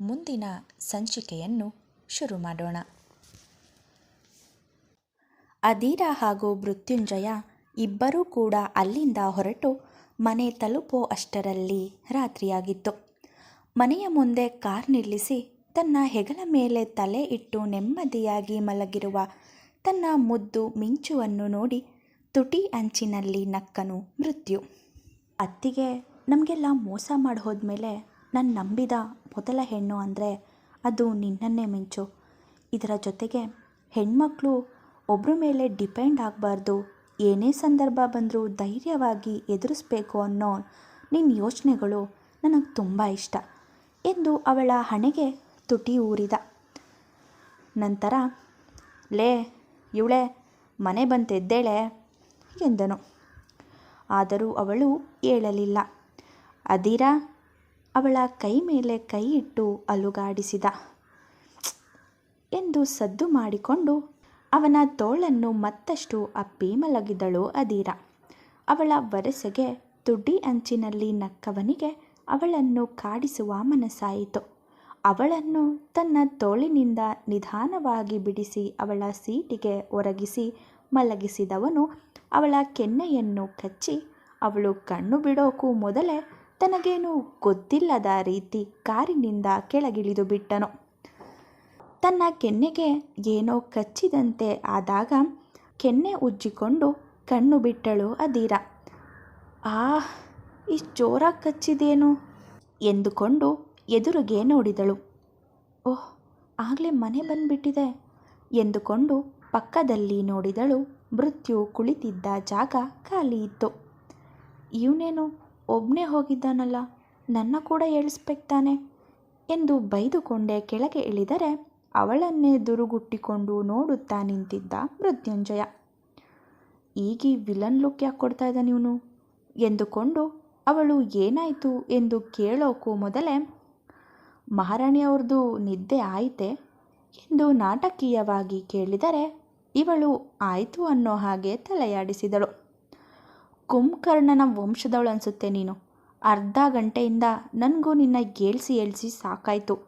ಮುಂದಿನ ಸಂಚಿಕೆಯನ್ನು ಶುರು ಮಾಡೋಣ. ಅದೀರ ಹಾಗೂ ಮೃತ್ಯುಂಜಯ ಇಬ್ಬರೂ ಕೂಡ ಅಲ್ಲಿಂದ ಹೊರಟು ಮನೆ ತಲುಪೋ ಅಷ್ಟರಲ್ಲಿ ರಾತ್ರಿಯಾಗಿತ್ತು. ಮನೆಯ ಮುಂದೆ ಕಾರ್ ನಿಲ್ಲಿಸಿ ತನ್ನ ಹೆಗಲ ಮೇಲೆ ತಲೆ ಇಟ್ಟು ನೆಮ್ಮದಿಯಾಗಿ ಮಲಗಿರುವ ತನ್ನ ಮುದ್ದು ಮಿಂಚುವನ್ನು ನೋಡಿ ತುಟಿ ಅಂಚಿನಲ್ಲಿ ನಕ್ಕನು ಮೃತ್ಯು. ಅತ್ತಿಗೆ, ನಮಗೆಲ್ಲ ಮೋಸ ಮಾಡಿ ಹೋದ್ಮೇಲೆ ನಾನು ನಂಬಿದ ಮೊದಲ ಹೆಣ್ಣು ಅಂದರೆ ಅದು ನಿನ್ನನ್ನೇ ಮಿಂಚು. ಇದರ ಜೊತೆಗೆ ಹೆಣ್ಮಕ್ಳು ಒಬ್ಬರ ಮೇಲೆ ಡಿಪೆಂಡ್ ಆಗಬಾರ್ದು. ಏನೇ ಸಂದರ್ಭ ಬಂದರೂ ಧೈರ್ಯವಾಗಿ ಎದುರಿಸ್ಬೇಕು ಅನ್ನೋ ನಿನ್ನ ಯೋಚನೆಗಳು ನನಗೆ ತುಂಬ ಇಷ್ಟ ಎಂದು ಅವಳ ಹಣೆಗೆ ತುಟಿ ಊರಿದ. ನಂತರ, ಲೇ, ಇವಳೆ, ಮನೆ ಬಂತೆದ್ದೇಳೆ ಎಂದನು. ಆದರೂ ಅವಳು ಏಳಲಿಲ್ಲ ಅದಿರ ಅವಳ ಕೈ ಮೇಲೆ ಕೈ ಇಟ್ಟು ಅಲುಗಾಡಿಸಿದ. ಎಂದು ಸದ್ದು ಮಾಡಿಕೊಂಡು ಅವನ ತೋಳನ್ನು ಮತ್ತಷ್ಟು ಅಪ್ಪಿ ಮಲಗಿದಳು ಅದೀರ ಅವಳ ವರಸೆಗೆ ತುಡಿ ಅಂಚಿನಲ್ಲಿ ನಕ್ಕವನಿಗೆ ಅವಳನ್ನು ಕಾಡಿಸುವ ಮನಸ್ಸಾಯಿತು. ಅವಳನ್ನು ತನ್ನ ತೋಳಿನಿಂದ ನಿಧಾನವಾಗಿ ಬಿಡಿಸಿ ಅವಳ ಸೀಟಿಗೆ ಒರಗಿಸಿ ಮಲಗಿಸಿದವನು ಅವಳ ಕೆನ್ನೆಯನ್ನು ಕಚ್ಚಿ ಅವಳು ಕಣ್ಣು ಬಿಡೋಕೂ ಮೊದಲೇ ತನಗೇನು ಗೊತ್ತಿಲ್ಲದ ರೀತಿ ಕಾರಿನಿಂದ ಕೆಳಗಿಳಿದು ಬಿಟ್ಟನು. ತನ್ನ ಕೆನ್ನೆಗೆ ಏನೋ ಕಚ್ಚಿದಂತೆ ಆದಾಗ ಕೆನ್ನೆ ಉಜ್ಜಿಕೊಂಡು ಕಣ್ಣು ಬಿಟ್ಟಳು ಅದೀರ ಆ ಈ ಜೋರಾಗಿ ಕಚ್ಚಿದೇನು? ಎಂದುಕೊಂಡು ಎದುರಿಗೆ ನೋಡಿದಳು. ಓಹ್, ಆಗಲೇ ಮನೆ ಬಂದ್ಬಿಟ್ಟಿದೆ. ಎಂದುಕೊಂಡು ಪಕ್ಕದಲ್ಲಿ ನೋಡಿದಳು ಮೃತ್ಯು ಕುಳಿತಿದ್ದ ಜಾಗ ಖಾಲಿ ಇತ್ತು. ಇವನೇನು ಒಬ್ಬನೇ ಹೋಗಿದ್ದಾನಲ್ಲ, ನನ್ನ ಕೂಡ ಏಳಿಸ್ಬೇಕು ತಾನೆ ಎಂದು ಬೈದುಕೊಂಡೇ ಕೆಳಗೆ ಇಳಿದರೆ ಅವಳನ್ನೇ ದುರುಗುಟ್ಟಿಕೊಂಡು ನೋಡುತ್ತಾ ನಿಂತಿದ್ದ ಮೃತ್ಯುಂಜಯ. ಈಗಿ ವಿಲನ್ ಲುಕ್ ಯಾಕೆ ಕೊಡ್ತಾ ಇದ್ದಾನೆ ಇವನು ಎಂದುಕೊಂಡು ಅವಳು ಏನಾಯಿತು? ಎಂದು ಕೇಳೋಕ್ಕೂ ಮೊದಲೇ ಮಹಾರಾಣಿಯವ್ರದ್ದು ನಿದ್ದೆ ಆಯಿತೆ? ಎಂದು ನಾಟಕೀಯವಾಗಿ ಕೇಳಿದರೆ, ಇವಳು ಆಯಿತು ಅನ್ನೋ ಹಾಗೆ ತಲೆಯಾಡಿಸಿದಳು. ಕುಂಭಕರ್ಣನ ವಂಶದವಳು ಅನಿಸುತ್ತೆ ನೀನು. ಅರ್ಧ ಗಂಟೆಯಿಂದ ನನಗೂ ನಿನ್ನ ಏಳ್ಸಿ ಏಳ್ಸಿ ಸಾಕಾಯಿತು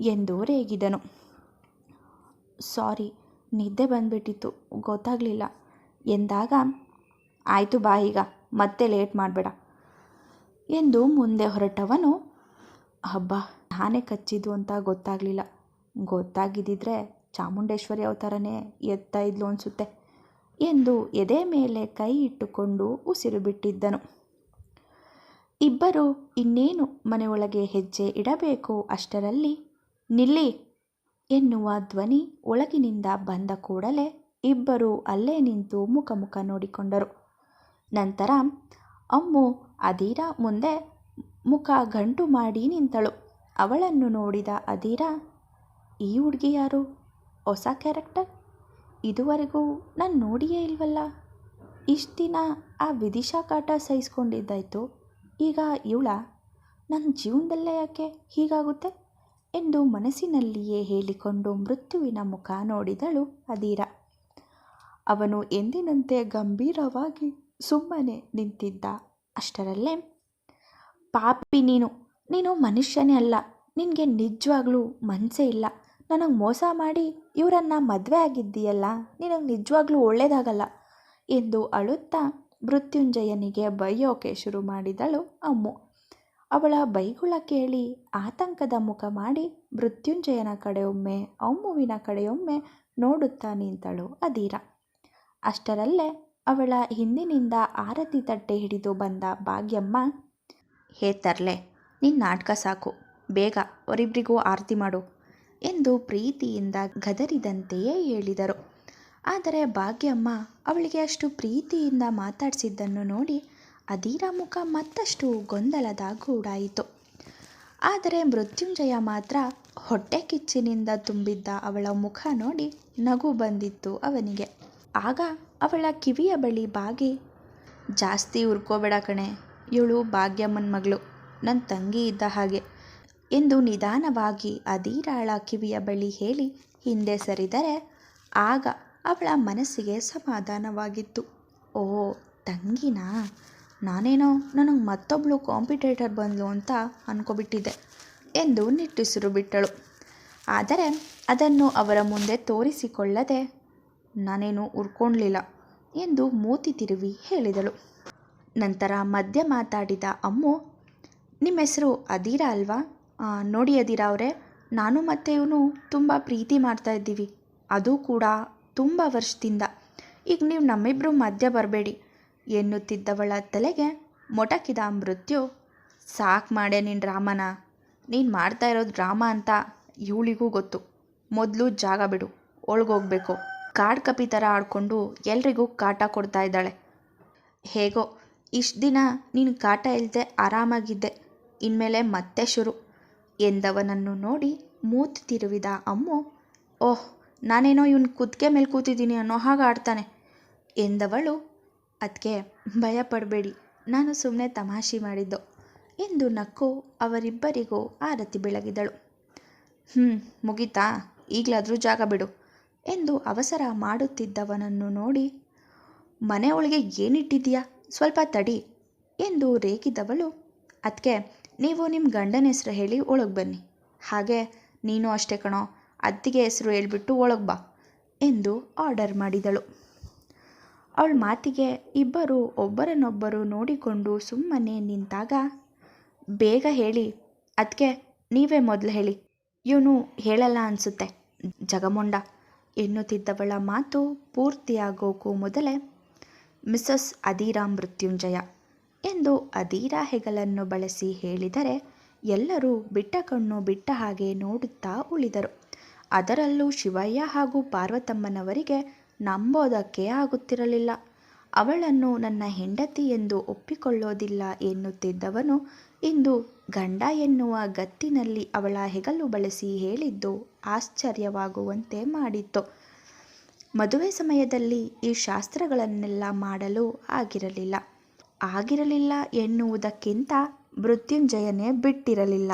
ಎಂದು ರೇಗಿದನು. ಸಾರಿ, ನಿದ್ದೆ ಬಂದ್ಬಿಟ್ಟಿತ್ತು, ಗೊತ್ತಾಗಲಿಲ್ಲ. ಎಂದಾಗ, ಆಯಿತು ಬಾ ಈಗ, ಮತ್ತೆ ಲೇಟ್ ಮಾಡಬೇಡ ಎಂದು ಮುಂದೆ ಹೊರಟವನು. ಹಬ್ಬ ನಾನೇ ಕಚ್ಚಿದ್ದು ಅಂತ ಗೊತ್ತಾಗಲಿಲ್ಲ. ಗೊತ್ತಾಗಿದ್ದಿದ್ರೆ ಚಾಮುಂಡೇಶ್ವರಿ ಅವತಾರನೇ ಎತ್ತಾ ಇದ್ಲು ಅನಿಸುತ್ತೆ. ಎಂದು ಎದೆ ಮೇಲೆ ಕೈ ಇಟ್ಟುಕೊಂಡು ಉಸಿರು ಬಿಟ್ಟಿದ್ದನು. ಇಬ್ಬರು ಇನ್ನೇನು ಮನೆಯೊಳಗೆ ಹೆಜ್ಜೆ ಇಡಬೇಕು ಅಷ್ಟರಲ್ಲಿ, ನಿಲ್ಲಿ ಎನ್ನುವ ಧ್ವನಿ ಒಳಗಿನಿಂದ ಬಂದ ಕೂಡಲೇ ಇಬ್ಬರು ಅಲ್ಲೇ ನಿಂತು ಮುಖ ಮುಖ ನೋಡಿಕೊಂಡರು. ನಂತರ, ಅಮ್ಮು, ಅಧೀರ ಮುಂದೆ ಮುಖ ಗಂಟು ಮಾಡಿ ನಿಂತಳು. ಅವಳನ್ನು ನೋಡಿದ ಅಧೀರ, ಈ ಹುಡುಗಿ ಯಾರು? ಹೊಸ ಕ್ಯಾರೆಕ್ಟರ್? ಇದುವರೆಗೂ ನಾನು ನೋಡಿಯೇ ಇಲ್ವಲ್ಲ? ಇಷ್ಟು ದಿನ ಆ ವಿದಿಶಾ ಕಾಟ ಸಹಿಸ್ಕೊಂಡಿದ್ದಾಯಿತು. ಈಗ ಇವಳ ನನ್ನ ಜೀವನದಲ್ಲೇ ಯಾಕೆ ಹೀಗಾಗುತ್ತೆ? ಎಂದು ಮನಸ್ಸಿನಲ್ಲಿಯೇ ಹೇಳಿಕೊಂಡು ಮೃತ್ಯುವಿನ ಮುಖ ನೋಡಿದಳು ಅದೀರ ಅವನು ಎಂದಿನಂತೆ ಗಂಭೀರವಾಗಿ ಸುಮ್ಮನೆ ನಿಂತಿದ್ದ ಅಷ್ಟರಲ್ಲೇ, ಪಾಪಿ ನೀನು. ನೀನು ಮನುಷ್ಯನೇ ಅಲ್ಲ. ನಿನಗೆ ನಿಜವಾಗ್ಲೂ ಮನಸ್ಸೇ ಇಲ್ಲ. ನನಗೆ ಮೋಸ ಮಾಡಿ ಇವರನ್ನು ಮದುವೆ ಆಗಿದ್ದೀಯಲ್ಲ, ನಿನಗೆ ನಿಜವಾಗ್ಲೂ ಒಳ್ಳೇದಾಗಲ್ಲ ಎಂದು ಅಳುತ್ತಾ ಮೃತ್ಯುಂಜಯನಿಗೆ ಬೈಯೋಕೆ ಶುರು ಮಾಡಿದಳು ಅಮ್ಮು. ಅವಳ ಬೈಗುಳ ಕೇಳಿ ಆತಂಕದ ಮುಖ ಮಾಡಿ ಮೃತ್ಯುಂಜಯನ ಕಡೆಯೊಮ್ಮೆ, ಅಮ್ಮುವಿನ ಕಡೆಯೊಮ್ಮೆ ನೋಡುತ್ತಾ ನಿಂತಳು ಅದೀರ ಅಷ್ಟರಲ್ಲೇ ಅವಳ ಹಿಂದಿನಿಂದ ಆರತಿ ತಟ್ಟೆ ಹಿಡಿದು ಬಂದ ಭಾಗ್ಯಮ್ಮ, ಹೇ ತರ್ಲೆ ನಿನ್ನ ನಾಟಕ ಸಾಕು, ಬೇಗ ಅವರಿಬ್ಬರಿಗೂ ಆರತಿ ಮಾಡು. ಎಂದು ಪ್ರೀತಿಯಿಂದ ಗದರಿದಂತೆಯೇ ಹೇಳಿದರು. ಆದರೆ ಭಾಗ್ಯಮ್ಮ ಅವಳಿಗೆ ಅಷ್ಟು ಪ್ರೀತಿಯಿಂದ ಮಾತಾಡಿಸಿದ್ದನ್ನು ನೋಡಿ ಅಧೀರ ಮುಖ ಮತ್ತಷ್ಟು ಗೊಂದಲದ ಗೂಡಾಯಿತು ಆದರೆ ಮೃತ್ಯುಂಜಯ ಮಾತ್ರ ಹೊಟ್ಟೆ ಕಿಚ್ಚಿನಿಂದ ತುಂಬಿದ್ದ ಅವಳ ಮುಖ ನೋಡಿ ನಗು ಬಂದಿತ್ತು ಅವನಿಗೆ. ಆಗ ಅವಳ ಕಿವಿಯ ಬಳಿ ಬಾಗಿ, ಜಾಸ್ತಿ ಉರ್ಕೋಬೇಡ ಕಣೆ, ಇವಳು ಭಾಗ್ಯಮ್ಮನ ಮಗಳು ನನ್ನ ತಂಗಿ ಇದ್ದ ಹಾಗೆ. ಎಂದು ನಿಧಾನವಾಗಿ ಅಧೀರಾಳ ಕಿವಿಯ ಬಳಿ ಹೇಳಿ ಹಿಂದೆ ಸರಿದರೆ ಆಗ ಅವಳ ಮನಸ್ಸಿಗೆ ಸಮಾಧಾನವಾಗಿತ್ತು. ಓ ತಂಗಿನಾ? ನಾನೇನೋ ನನಗೆ ಮತ್ತೊಬ್ಬಳು ಕಾಂಪಿಟೇಟರ್ ಬಂದ್ಲು ಅಂತ ಅನ್ಕೋಬಿಟ್ಟಿದ್ದೆ ಎಂದು ನಿಟ್ಟುಸಿರು ಬಿಟ್ಟಳು. ಆದರೆ ಅದನ್ನು ಅವರ ಮುಂದೆ ತೋರಿಸಿಕೊಳ್ಳದೆ ನಾನೇನು ಉರ್ಕೊಳ್ಲಿಲ್ಲ ಎಂದು ಮೂತಿ ತಿರುವಿ ಹೇಳಿದಳು. ನಂತರ ಮಧ್ಯ ಮಾತಾಡಿದ ಅಮ್ಮು ನಿಮ್ಮ ಹೆಸರು ಅದೀರಾ ಅಲ್ವಾ? ನೋಡಿ ಅದಿರ ಅವರೇ, ನಾನು ಮತ್ತು ಇವನು ತುಂಬ ಪ್ರೀತಿ ಮಾಡ್ತಾ ಇದ್ದೀವಿ. ಅದು ಕೂಡ ತುಂಬ ವರ್ಷದಿಂದ. ಈಗ ನೀವು ನಮ್ಮಿಬ್ಬರು ಮಧ್ಯ ಬರಬೇಡಿ. ಎನ್ನುತ್ತಿದ್ದವಳ ತಲೆಗೆ ಮೊಟಕಿದ ಮೃತ್ಯು, ಸಾಕು ಮಾಡೆ ನಿನ್ನ ರಾಮನ. ನೀನು ಮಾಡ್ತಾ ಇರೋದು ಡ್ರಾಮ ಅಂತ ಇವಳಿಗೂ ಗೊತ್ತು. ಮೊದಲು ಜಾಗ ಬಿಡು, ಒಳಗೋಗ್ಬೇಕು. ಕಾಡ್ ಕಪಿ ಥರ ಆಡಿಕೊಂಡು ಎಲ್ರಿಗೂ ಕಾಟ ಕೊಡ್ತಾ ಇದ್ದಾಳೆ. ಹೇಗೋ, ಇಷ್ಟು ದಿನ ನೀನು ಕಾಟ ಇಲ್ಲದೆ ಆರಾಮಾಗಿದ್ದೆ. ಇನ್ಮೇಲೆ ಮತ್ತೆ ಶುರು. ಎಂದವನನ್ನು ನೋಡಿ ಮೂತಿ ತಿರುವಿದ ಅಮ್ಮು, ಓಹ್, ನಾನೇನೋ ಇವನು ಕುತ್ತಿಗೆ ಮೇಲೆ ಕೂತಿದ್ದೀನಿ ಅನ್ನೋ ಹಾಗೆ ಆಡ್ತಾನೆ ಎಂದವಳು ಅದಕ್ಕೆ ಭಯ ಪಡಬೇಡಿ ನಾನು ಸುಮ್ಮನೆ ತಮಾಷೆ ಮಾಡಿದ್ದು ಎಂದು ನಕ್ಕು ಅವರಿಬ್ಬರಿಗೂ ಆರತಿ ಬೆಳಗಿದಳು. ಹ್ಞೂ ಮುಗೀತಾ, ಈಗಲಾದರೂ ಜಾಗ ಬಿಡು ಎಂದು ಅವಸರ ಮಾಡುತ್ತಿದ್ದವನನ್ನು ನೋಡಿ, ಮನೆ ಒಳಗೆ ಸ್ವಲ್ಪ ತಡಿ ಎಂದು ರೇಗಿದವಳು ಅದಕ್ಕೆ ನೀವು ನಿಮ್ಮ ಗಂಡನ ಹೆಸರು ಹೇಳಿ ಒಳಗೆ ಬನ್ನಿ. ಹಾಗೆ ನೀನು ಅಷ್ಟೇ ಕಣೋ, ಅತ್ತಿಗೆ ಹೆಸರು ಹೇಳ್ಬಿಟ್ಟು ಒಳಗೆ ಬಾ ಎಂದು ಆರ್ಡರ್ ಮಾಡಿದಳು. ಅವಳ ಮಾತಿಗೆ ಇಬ್ಬರು ಒಬ್ಬರನ್ನೊಬ್ಬರು ನೋಡಿಕೊಂಡು ಸುಮ್ಮನೆ ನಿಂತಾಗ, ಬೇಗ ಹೇಳಿ ಅದಕ್ಕೆ ನೀವೇ ಮೊದಲು ಹೇಳಿ. ಇವನು ಹೇಳಲ್ಲ ಅನಿಸುತ್ತೆ. ಜಗಮೊಂಡ ಎನ್ನುತ್ತಿದ್ದವಳ ಮಾತು ಪೂರ್ತಿಯಾಗೋಕ್ಕೂ ಮೊದಲೇ ಮಿಸಸ್ ಅದೀರಾ ಮೃತ್ಯುಂಜಯ. ಎಂದು ಅದೀರಾ ಹೆಗಲನ್ನು ಬಳಸಿ ಹೇಳಿದರೆ ಎಲ್ಲರೂ ಬಿಟ್ಟ ಕಣ್ಣು ಬಿಟ್ಟ ಹಾಗೆ ನೋಡುತ್ತಾ ಉಳಿದರು. ಅದರಲ್ಲೂ ಶಿವಯ್ಯ ಹಾಗೂ ಪಾರ್ವತಮ್ಮನವರಿಗೆ ನಂಬೋದಕ್ಕೆ ಆಗುತ್ತಿರಲಿಲ್ಲ. ಅವಳನ್ನು ನನ್ನ ಹೆಂಡತಿ ಎಂದು ಒಪ್ಪಿಕೊಳ್ಳೋದಿಲ್ಲ ಎನ್ನುತ್ತಿದ್ದವನು ಇಂದು ಗಂಡ ಎನ್ನುವ ಗತ್ತಿನಲ್ಲಿ ಅವಳ ಹೆಗಲು ಬಳಸಿ ಹೇಳಿದ್ದು ಆಶ್ಚರ್ಯವಾಗುವಂತೆ ಮಾಡಿತ್ತು. ಮದುವೆ ಸಮಯದಲ್ಲಿ ಈ ಶಾಸ್ತ್ರಗಳನ್ನೆಲ್ಲ ಮಾಡಲು ಆಗಿರಲಿಲ್ಲ. ಆಗಿರಲಿಲ್ಲ ಎನ್ನುವುದಕ್ಕಿಂತ ಮೃತ್ಯುಂಜಯನೇ ಬಿಟ್ಟಿರಲಿಲ್ಲ.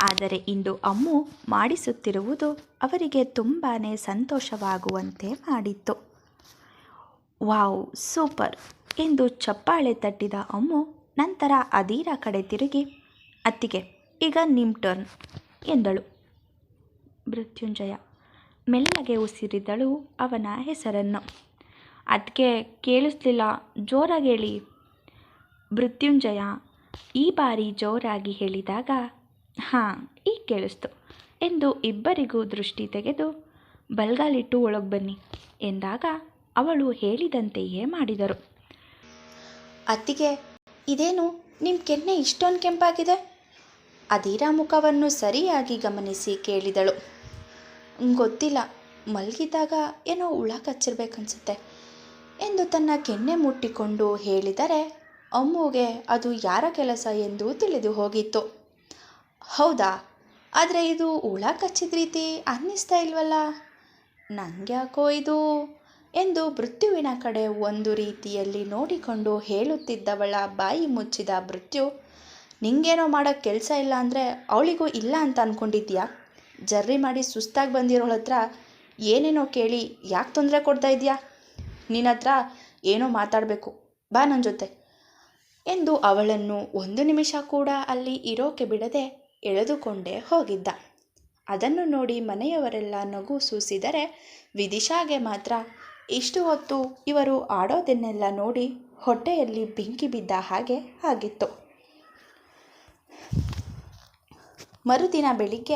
ಆದರೆ ಇಂದು ಅಮ್ಮು ಮಾಡಿಸುತ್ತಿರುವುದು ಅವರಿಗೆ ತುಂಬಾ ಸಂತೋಷವಾಗುವಂತೆ ಮಾಡಿತ್ತು. Wow, super! ಎಂದು ಚಪ್ಪಾಳೆ ತಟ್ಟಿದ ಅಮ್ಮು ನಂತರ ಅದೀರ ಕಡೆ ತಿರುಗಿ, ಅತ್ತಿಗೆ, ಈಗ ನಿಮ್ಮ ಟರ್ನ್ ಎಂದಳು. ಮೃತ್ಯುಂಜಯ ಮೆಲ್ಲಗೆ ಉಸಿರಿದಳು ಅವನ ಹೆಸರನ್ನು. ಅದಕ್ಕೆ ಕೇಳಿಸ್ಲಿಲ್ಲ, ಜೋರಾಗಿ ಹೇಳಿ. ಮೃತ್ಯುಂಜಯ. ಈ ಬಾರಿ ಜೋರಾಗಿ ಹೇಳಿದಾಗ, ಹಾಂ ಈಗ ಕೇಳಿಸ್ತು ಎಂದು ಇಬ್ಬರಿಗೂ ದೃಷ್ಟಿ ತೆಗೆದು, ಬಲ್ಗಾಲಿಟ್ಟು ಒಳಗೆ ಬನ್ನಿ ಎಂದಾಗ ಅವಳು ಹೇಳಿದಂತೆಯೇ ಮಾಡಿದರು. ಅತ್ತಿಗೆ, ಇದೇನು ನಿಮ್ಮ ಕೆನ್ನೆ ಇಷ್ಟೊಂದು ಕೆಂಪಾಗಿದೆ? ಅದೀರಾ ಮುಖವನ್ನು ಸರಿಯಾಗಿ ಗಮನಿಸಿ ಕೇಳಿದಳು. ಗೊತ್ತಿಲ್ಲ, ಮಲಗಿದಾಗ ಏನೋ ಹುಳ ಕಚ್ಚಿರ್ಬೇಕನ್ಸುತ್ತೆ ಎಂದು ತನ್ನ ಕೆನ್ನೆ ಮುಟ್ಟಿಕೊಂಡು ಹೇಳಿದರೆ ಅಮ್ಮುಗೆ ಅದು ಯಾರ ಕೆಲಸ ಎಂದು ತಿಳಿದು ಹೋಗಿತ್ತು. ಹೌದಾ? ಆದರೆ ಇದು ಹುಳ ಕಚ್ಚಿದ ರೀತಿ ಅನ್ನಿಸ್ತಾ ಇಲ್ವಲ್ಲ? ನನಗ್ಯಾಕೋ ಇದು? ಎಂದು ಮೃತ್ಯುವಿನ ಕಡೆ ಒಂದು ರೀತಿಯಲ್ಲಿ ನೋಡಿಕೊಂಡು ಹೇಳುತ್ತಿದ್ದವಳ ಬಾಯಿ ಮುಚ್ಚಿದ ಮೃತ್ಯು, ನಿಂಗೇನೋ ಮಾಡೋಕ್ಕೆ ಕೆಲಸ ಇಲ್ಲ ಅಂದರೆ ಅವಳಿಗೂ ಇಲ್ಲ ಅಂತ ಅಂದ್ಕೊಂಡಿದ್ಯಾ ಜರ್ರಿ ಮಾಡಿ ಸುಸ್ತಾಗಿ ಬಂದಿರೋಳ ಹತ್ರ ಏನೇನೋ ಕೇಳಿ ಯಾಕೆ ತೊಂದರೆ ಕೊಡ್ತಾ ಇದೆಯಾ? ನಿನ್ನ ಹತ್ರ ಏನೋ ಮಾತಾಡಬೇಕು. ಬಾ ನನ್ನ ಜೊತೆ. ಎಂದು ಅವಳನ್ನು ಒಂದು ನಿಮಿಷ ಕೂಡ ಅಲ್ಲಿ ಇರೋಕೆ ಬಿಡದೆ ಎಳೆದುಕೊಂಡೇ ಹೋಗಿದ್ದ. ಅದನ್ನು ನೋಡಿ ಮನೆಯವರೆಲ್ಲ ನಗು ಸೂಸಿದರೆ, ವಿದಿಶಾಗೆ ಮಾತ್ರ, ಇಷ್ಟು ಹೊತ್ತು ಇವರು ಆಡೋದನ್ನೆಲ್ಲ ನೋಡಿ ಹೊಟ್ಟೆಯಲ್ಲಿ ಬೆಂಕಿ ಬಿದ್ದ ಹಾಗೆ ಆಗಿತ್ತು. ಮರುದಿನ ಬೆಳಿಗ್ಗೆ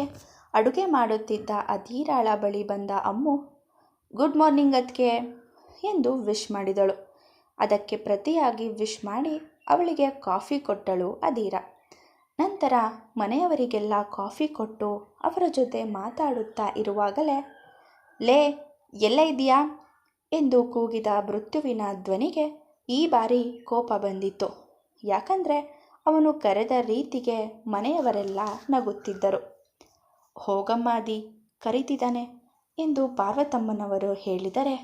ಅಡುಗೆ ಮಾಡುತ್ತಿದ್ದ ಅಧೀರಾಳ ಬಳಿ ಬಂದ ಅಮ್ಮು, ಗುಡ್ ಮಾರ್ನಿಂಗ್ ಅದಕ್ಕೆ ಎಂದು ವಿಶ್ ಮಾಡಿದಳು. ಅದಕ್ಕೆ ಪ್ರತಿಯಾಗಿ ವಿಶ್ ಮಾಡಿ ಅವಳಿಗೆ ಕಾಫಿ ಕೊಟ್ಟಳು ಅಧೀರ. ನಂತರ ಮನೆಯವರಿಗೆಲ್ಲ ಕಾಫಿ ಕೊಟ್ಟು ಅವರ ಜೊತೆ ಮಾತಾಡುತ್ತಾ ಇರುವಾಗಲೇ, ಲೇ, ಎಲ್ಲ ಇದೆಯಾ ಎಂದು ಕೂಗಿದ ಮೃತ್ಯುವಿನ ಧ್ವನಿಗೆ ಈ ಬಾರಿ ಕೋಪ ಬಂದಿತ್ತು. ಯಾಕಂದರೆ ಅವನು ಕರೆದ ರೀತಿಗೆ ಮನೆಯವರೆಲ್ಲ ನಗುತ್ತಿದ್ದರು. ಹೋಗಮ್ಮಾದಿ ಕರೀತಿದ್ದಾನೆ ಎಂದು ಪಾರ್ವತಮ್ಮನವರು ಹೇಳಿದರೆ,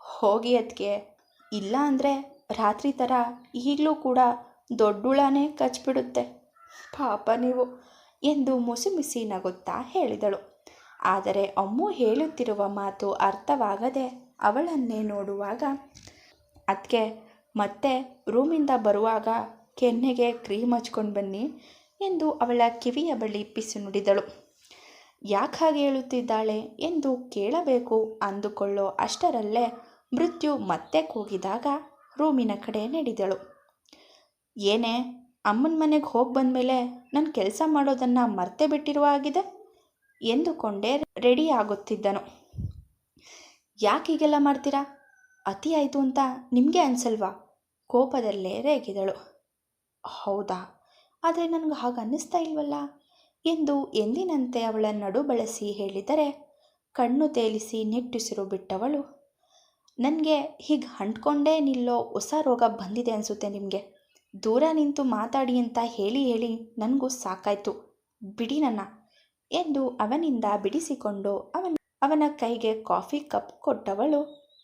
ಹೋಗಿ ಅದಕ್ಕೆ ಇಲ್ಲ ಅಂದರೆ ರಾತ್ರಿ ಥರ ಈಗಲೂ ಕೂಡ ದೊಡ್ಡುಳನೇ ಕಚ್ಬಿಡುತ್ತೆ. ಪಾಪ ನೀವು. ಎಂದು ಮುಸುಮಿಸಿ ನಗುತ್ತಾ ಹೇಳಿದಳು. ಆದರೆ ಅಮ್ಮು ಹೇಳುತ್ತಿರುವ ಮಾತು ಅರ್ಥವಾಗದೆ ಅವಳನ್ನೇ ನೋಡುವಾಗ ಅದಕ್ಕೆ ಮತ್ತೆ ರೂಮಿಂದ ಬರುವಾಗ ಕೆನ್ನೆಗೆ ಕ್ರೀಮ್ ಹಚ್ಕೊಂಡು ಬನ್ನಿ ಎಂದು ಅವಳ ಕಿವಿಯ ಬಳಿ ಪಿಸು ನುಡಿದಳು. ಯಾಕೆ ಹಾಗೆ ಹೇಳುತ್ತಿದ್ದಾಳೆ ಎಂದು ಕೇಳಬೇಕು ಅಂದುಕೊಳ್ಳೋ ಅಷ್ಟರಲ್ಲೇ ಮೃತ್ಯು ಮತ್ತೆ ಕೂಗಿದಾಗ ರೂಮಿನ ಕಡೆ ನಡೆದಳು. ಏನೇ, ಅಮ್ಮನ ಮನೆಗೆ ಹೋಗಿ ಬಂದಮೇಲೆ ನಾನು ಕೆಲಸ ಮಾಡೋದನ್ನು ಮರ್ತೆ ಬಿಟ್ಟಿರುವ ಆಗಿದೆ ಎಂದುಕೊಂಡೇ ರೆಡಿ ಆಗುತ್ತಿದ್ದನು. ಯಾಕೆ ಹೀಗೆಲ್ಲ ಮಾಡ್ತೀರಾ? ಅತಿ ಆಯಿತು ಅಂತ ನಿಮಗೆ ಅನ್ಸಲ್ವಾ? ಕೋಪದಲ್ಲೇ ರೇಗಿದಳು. ಹೌದಾ? ಆದರೆ ನನಗೆ ಹಾಗೆ ಅನ್ನಿಸ್ತಾ ಇಲ್ವಲ್ಲ? ಎಂದು ಎಂದಿನಂತೆ ಅವಳ ನಡು ಬಳಸಿ ಹೇಳಿದರೆ, ಕಣ್ಣು ತೇಲಿಸಿ ನಿಟ್ಟುಸಿರು ಬಿಟ್ಟವಳು. ನನಗೆ ಹೀಗೆ ಅಂಟ್ಕೊಂಡೇ ನಿಲ್ಲೋ ಹೊಸ ರೋಗ ಬಂದಿದೆ ಅನಿಸುತ್ತೆ ನಿಮಗೆ. ದೂರ ನಿಂತು ಮಾತಾಡಿ ಅಂತ ಹೇಳಿ ಹೇಳಿ ನನಗೂ ಸಾಕಾಯ್ತು. ಬಿಡಿ ನನ್ನ. ಎಂದು ಅವನಿಂದ ಬಿಡಿಸಿಕೊಂಡು ಅವನ ಅವನ ಕೈಗೆ ಕಾಫಿ ಕಪ್ ಕೊಟ್ಟವಳು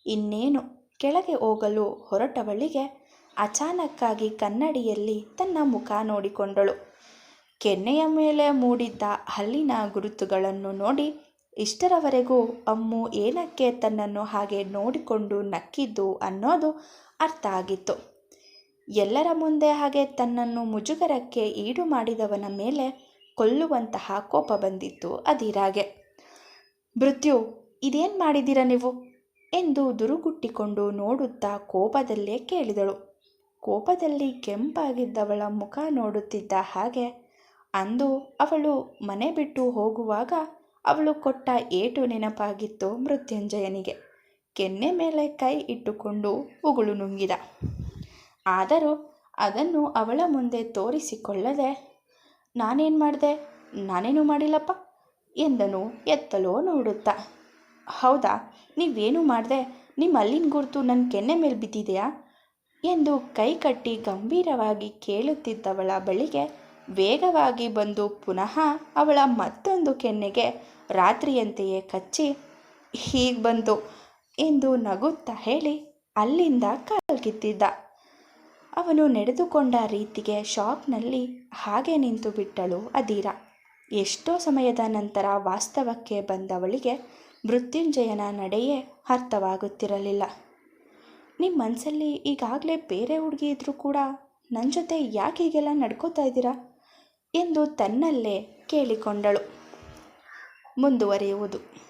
ಇನ್ನೇನು. ಕೆಳಗೆ ಹೋಗಲು ಹೊರಟವಳಿಗೆ ಅಚಾನಕ್ಕಾಗಿ ಕನ್ನಡಿಯಲ್ಲಿ ತನ್ನ ಮುಖ ನೋಡಿಕೊಂಡಳು. ಕೆನ್ನೆಯ ಮೇಲೆ ಮೂಡಿದ್ದ ಹಲ್ಲಿನ ಗುರುತುಗಳನ್ನು ನೋಡಿ ಇಷ್ಟರವರೆಗೂ ಅಮ್ಮು ಏನಕ್ಕೆ ತನ್ನನ್ನು ಹಾಗೆ ನೋಡಿಕೊಂಡು ನಕ್ಕಿದ್ದು ಅನ್ನೋದು ಅರ್ಥ ಆಗಿತ್ತು. ಎಲ್ಲರ ಮುಂದೆ ಹಾಗೆ ತನ್ನನ್ನು ಮುಜುಗರಕ್ಕೆ ಈಡು ಮಾಡಿದವನ ಮೇಲೆ ಕೊಲ್ಲುವಂತಹ ಕೋಪ ಬಂದಿತ್ತು ಅದಿರಾಗೆ ಮೃತ್ಯು, ಇದೇನು ಮಾಡಿದಿರ ನೀವು? ಎಂದು ದುರುಗುಟ್ಟಿಕೊಂಡು ನೋಡುತ್ತಾ ಕೋಪದಲ್ಲೇ ಕೇಳಿದಳು. ಕೋಪದಲ್ಲಿ ಕೆಂಪಾಗಿದ್ದವಳ ಮುಖ ನೋಡುತ್ತಿದ್ದ ಹಾಗೆ ಅಂದು ಅವಳು ಮನೆ ಬಿಟ್ಟು ಹೋಗುವಾಗ ಅವಳು ಕೊಟ್ಟ ಏಟು ನೆನಪಾಗಿತ್ತು ಮೃತ್ಯುಂಜಯನಿಗೆ. ಕೆನ್ನೆ ಮೇಲೆ ಕೈ ಇಟ್ಟುಕೊಂಡು ಉಗುಳು ನುಂಗಿದ. ಆದರೂ ಅದನ್ನು ಅವಳ ಮುಂದೆ ತೋರಿಸಿಕೊಳ್ಳದೆ, ನಾನೇನು ಮಾಡಿದೆ? ನಾನೇನು ಮಾಡಿಲ್ಲಪ್ಪ? ಎಂದನು ಎತ್ತಲೋ ನೋಡುತ್ತಾ. ಹೌದಾ? ನೀವೇನು ಮಾಡಿದೆ? ನಿಮ್ಮ ಅಲ್ಲಿನ ಗುರುತು ನನ್ನ ಕೆನ್ನೆ ಮೇಲೆ ಬಿದ್ದಿದೆಯಾ? ಎಂದು ಕೈ ಕಟ್ಟಿ ಗಂಭೀರವಾಗಿ ಕೇಳುತ್ತಿದ್ದವಳ ಬಳಿಗೆ ವೇಗವಾಗಿ ಬಂದು ಪುನಃ ಅವಳ ಮತ್ತೊಂದು ಕೆನ್ನೆಗೆ ರಾತ್ರಿಯಂತೆಯೇ ಕಚ್ಚಿ, ಹೀಗೆ ಬಂತು ಎಂದು ನಗುತ್ತಾ ಹೇಳಿ ಅಲ್ಲಿಂದ ಕಾಲ್ಕಿತ್ತಿದ್ದ ಅವನು ನಡೆದುಕೊಂಡ ರೀತಿಗೆ ಶಾಕ್ನಲ್ಲಿ ಹಾಗೆ ನಿಂತು ಬಿಟ್ಟಳು ಅದೀರ ಎಷ್ಟೋ ಸಮಯದ ನಂತರ ವಾಸ್ತವಕ್ಕೆ ಬಂದವಳಿಗೆ ಮೃತ್ಯುಂಜಯನ ನಡೆಯೇ ಅರ್ಥವಾಗುತ್ತಿರಲಿಲ್ಲ. ನಿಮ್ಮ ಮನಸ್ಸಲ್ಲಿ ಈಗಾಗಲೇ ಬೇರೆ ಹುಡುಗಿ ಇದ್ದರೂ ಕೂಡ ನನ್ನ ಜೊತೆ ಯಾಕೆ ಹೀಗೆಲ್ಲ ನಡ್ಕೋತಾ ಇದ್ದೀರಾ? ಎಂದು ತನ್ನಲ್ಲೇ ಕೇಳಿಕೊಂಡಳು. ಮುಂದುವರಿಯುವುದು.